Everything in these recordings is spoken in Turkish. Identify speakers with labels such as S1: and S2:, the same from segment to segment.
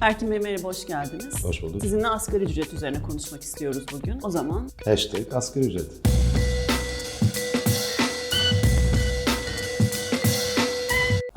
S1: Erkin Bey merhaba, hoş geldiniz.
S2: Hoş bulduk.
S1: Sizinle asgari ücret üzerine konuşmak istiyoruz bugün. O zaman
S2: Hashtag asgari ücret.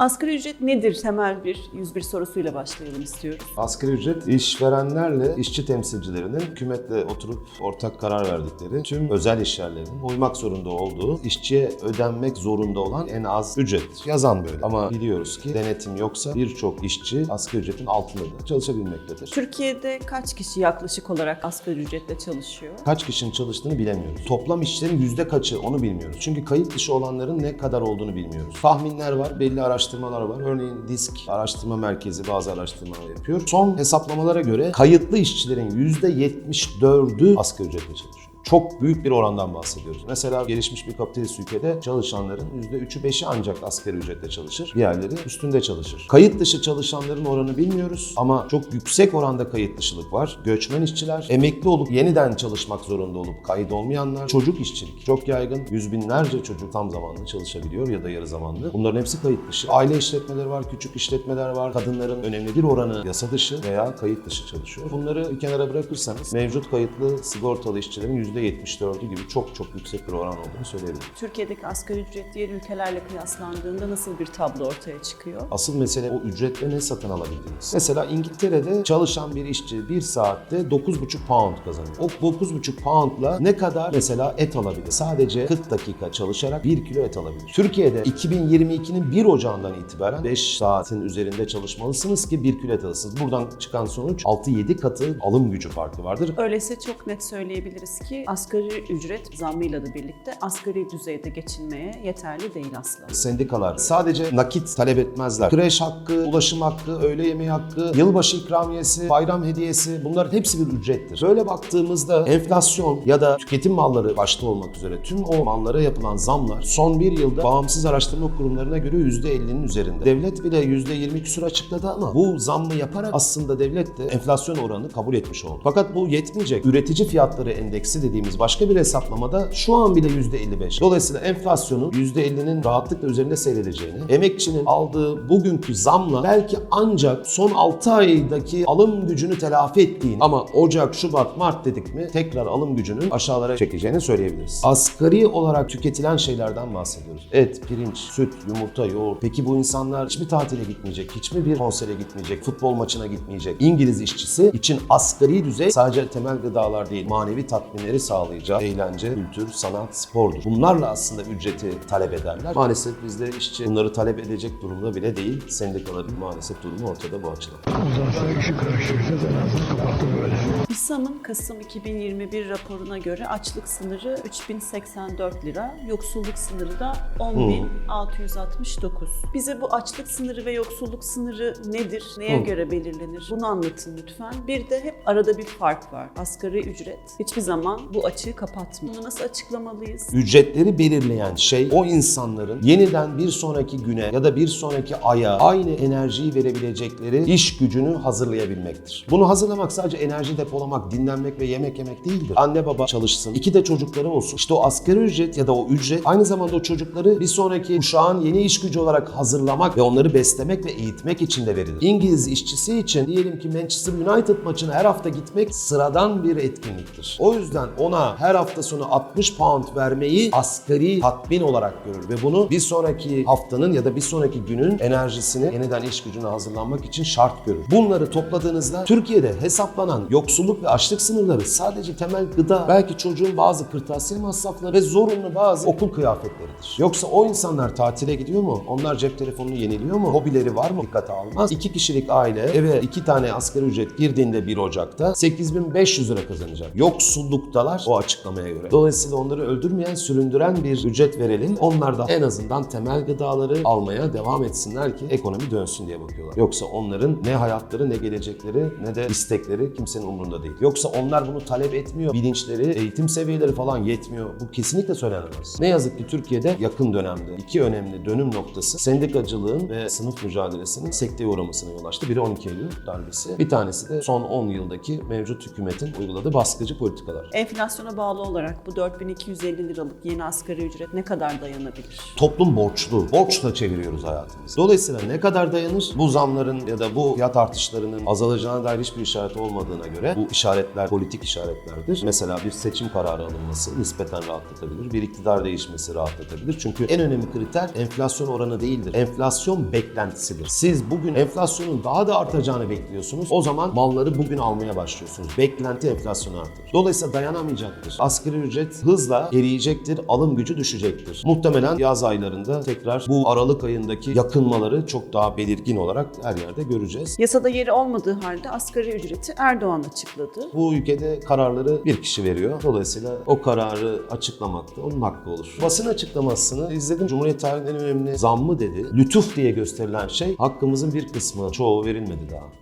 S1: Asgari ücret nedir? Temel bir 101 sorusuyla başlayalım istiyoruz.
S2: Asgari ücret işverenlerle işçi temsilcilerinin hükümetle oturup ortak karar verdikleri tüm özel işyerlerinin uymak zorunda olduğu işçiye ödenmek zorunda olan en az ücret. Yazan böyle. Ama biliyoruz ki denetim yoksa birçok işçi asgari ücretin altında da çalışabilmektedir.
S1: Türkiye'de kaç kişi yaklaşık olarak asgari ücretle çalışıyor?
S2: Kaç kişinin çalıştığını bilemiyoruz. Toplam işçilerin yüzde kaçı onu bilmiyoruz. Çünkü kayıt dışı olanların ne kadar olduğunu bilmiyoruz. Tahminler var, belli araştırmalar var. Örneğin DISK Araştırma Merkezi bazı araştırmalar yapıyor. Son hesaplamalara göre kayıtlı işçilerin yüzde 74'ü asgari ücretle çalışıyor. Çok büyük bir orandan bahsediyoruz. Mesela gelişmiş bir kapitalist ülkede çalışanların %3'ü 5'i ancak asgari ücretle çalışır. Diğerleri üstünde çalışır. Kayıt dışı çalışanların oranı bilmiyoruz ama çok yüksek oranda kayıt dışılık var. Göçmen işçiler, emekli olup yeniden çalışmak zorunda olup kayıt olmayanlar, çocuk işçilik çok yaygın. Yüz binlerce çocuk tam zamanlı çalışabiliyor ya da yarı zamanlı. Bunların hepsi kayıt dışı. Aile işletmeleri var, küçük işletmeler var. Kadınların önemli bir oranı yasa dışı veya kayıt dışı çalışıyor. Bunları bir kenara bırakırsanız mevcut kayıtlı sigortalı işçilerin %74'ü gibi çok çok yüksek bir oran olduğunu söyleyebilirim.
S1: Türkiye'deki asgari ücret diğer ülkelerle kıyaslandığında nasıl bir tablo ortaya çıkıyor?
S2: Asıl mesele o ücretle ne satın alabildiğiniz. Mesela İngiltere'de çalışan bir işçi bir saatte 9,5 pound kazanıyor. O 9,5 poundla ne kadar mesela et alabilir? Sadece 40 dakika çalışarak 1 kilo et alabilir. Türkiye'de 2022'nin 1 Ocağı'ndan itibaren 5 saatin üzerinde çalışmalısınız ki 1 kilo et alırsınız. Buradan çıkan sonuç 6-7 katı alım gücü farkı vardır.
S1: Öyleyse çok net söyleyebiliriz ki asgari ücret zammıyla da birlikte asgari düzeyde geçinmeye yeterli değil aslında.
S2: Sendikalar sadece nakit talep etmezler. Kreş hakkı, ulaşım hakkı, öğle yemeği hakkı, yılbaşı ikramiyesi, bayram hediyesi bunların hepsi bir ücrettir. Böyle baktığımızda enflasyon ya da tüketim malları başta olmak üzere tüm o mallara yapılan zamlar son bir yılda bağımsız araştırma kurumlarına göre %50'nin üzerinde. Devlet bile %20 küsur açıkladı ama bu zammı yaparak aslında devlet de enflasyon oranını kabul etmiş oldu. Fakat bu yetmeyecek. Üretici fiyatları endeksi dediğimiz başka bir hesaplamada şu an bile %55. Dolayısıyla enflasyonun %50'nin rahatlıkla üzerinde seyredeceğini, emekçinin aldığı bugünkü zamla belki ancak son 6 aydaki alım gücünü telafi ettiğini ama Ocak, Şubat, Mart dedik mi tekrar alım gücünün aşağılara çekeceğini söyleyebiliriz. Asgari olarak tüketilen şeylerden bahsediyoruz. Et, pirinç, süt, yumurta, yoğurt. Peki bu insanlar hiçbir tatile gitmeyecek, hiç mi bir konsere gitmeyecek, futbol maçına gitmeyecek? İngiliz işçisi için asgari düzey sadece temel gıdalar değil, manevi tatminleri sağlayacağı eğlence, kültür, sanat, spordur. Bunlarla aslında ücreti talep ederler. Maalesef bizde işçi bunları talep edecek durumda bile değil. Sendikaların maalesef durumu ortada bu açıdan.
S3: Sonra işi karıştırdı ben ağzını kapattım böyle.
S1: İSAM'ın Kasım 2021 raporuna göre açlık sınırı 3084 lira, yoksulluk sınırı da 10669. Bize bu açlık sınırı ve yoksulluk sınırı nedir? Neye
S2: Hı.
S1: göre belirlenir? Bunu anlatın lütfen. Bir de hep arada bir fark var. Asgari ücret hiçbir zaman bu açığı kapatmıyor. Bunu nasıl açıklamalıyız?
S2: Ücretleri belirleyen şey o insanların yeniden bir sonraki güne ya da bir sonraki aya aynı enerjiyi verebilecekleri iş gücünü hazırlayabilmektir. Bunu hazırlamak sadece enerji depolamak, dinlenmek ve yemek yemek değildir. Anne baba çalışsın, iki de çocukları olsun. İşte o asgari ücret ya da o ücret aynı zamanda o çocukları bir sonraki kuşağın yeni iş gücü olarak hazırlamak ve onları beslemek ve eğitmek için de verilir. İngiliz işçisi için diyelim ki Manchester United maçına her hafta gitmek sıradan bir etkinliktir. O yüzden ona her hafta sonu 60 pound vermeyi asgari tatmin olarak görür ve bunu bir sonraki haftanın ya da bir sonraki günün enerjisini yeniden iş gücüne hazırlanmak için şart görür. Bunları topladığınızda Türkiye'de hesaplanan yoksulluk ve açlık sınırları sadece temel gıda, belki çocuğun bazı kırtasiye masrafları ve zorunlu bazı okul kıyafetleridir. Yoksa o insanlar tatile gidiyor mu? Onlar cep telefonunu yeniliyor mu? Hobileri var mı? Dikkate almaz. İki kişilik aile eve iki tane asgari ücret girdiğinde 1 Ocak'ta 8500 lira kazanacak. Yoksulluktalar o açıklamaya göre. Dolayısıyla onları öldürmeyen, süründüren bir ücret verelim. Onlar da en azından temel gıdaları almaya devam etsinler ki ekonomi dönsün diye bakıyorlar. Yoksa onların ne hayatları ne gelecekleri ne de istekleri kimsenin umurunda değil. Yoksa onlar bunu talep etmiyor. Bilinçleri, eğitim seviyeleri falan yetmiyor. Bu kesinlikle söylenemez. Ne yazık ki Türkiye'de yakın dönemde iki önemli dönüm noktası sendikacılığın ve sınıf mücadelesinin sekteye uğramasına yol açtı. Biri 12 Eylül darbesi. Bir tanesi de son 10 yıldaki mevcut hükümetin uyguladığı baskıcı politikalar.
S1: Enflasyona bağlı olarak bu 4250 liralık yeni asgari ücret ne kadar dayanabilir?
S2: Toplum borçlu. Borçla çeviriyoruz hayatımızı. Dolayısıyla ne kadar dayanır? Bu zamların ya da bu fiyat artışlarının azalacağına dair hiçbir işaret olmadığına göre bu işaretler politik işaretlerdir. Mesela bir seçim kararı alınması nispeten rahatlatabilir. Bir iktidar değişmesi rahatlatabilir. Çünkü en önemli kriter enflasyon oranı değildir. Enflasyon beklentisidir. Siz bugün enflasyonun daha da artacağını bekliyorsunuz. O zaman malları bugün almaya başlıyorsunuz. Beklenti enflasyonu artır. Dolayısıyla dayanamayacaktır. Asgari ücret hızla eriyecektir, alım gücü düşecektir. Muhtemelen yaz aylarında tekrar bu Aralık ayındaki yakınmaları çok daha belirgin olarak her yerde göreceğiz.
S1: Yasada yeri olmadığı halde asgari ücreti Erdoğan açıkladı.
S2: Bu ülkede kararları bir kişi veriyor. Dolayısıyla o kararı açıklamak da onun hakkı olur. Basın açıklamasını izledim. Cumhuriyet tarihinin önemli zammı dedi. Lütuf diye gösterilen şey hakkımızın bir kısmı. Çoğu verilmedi daha.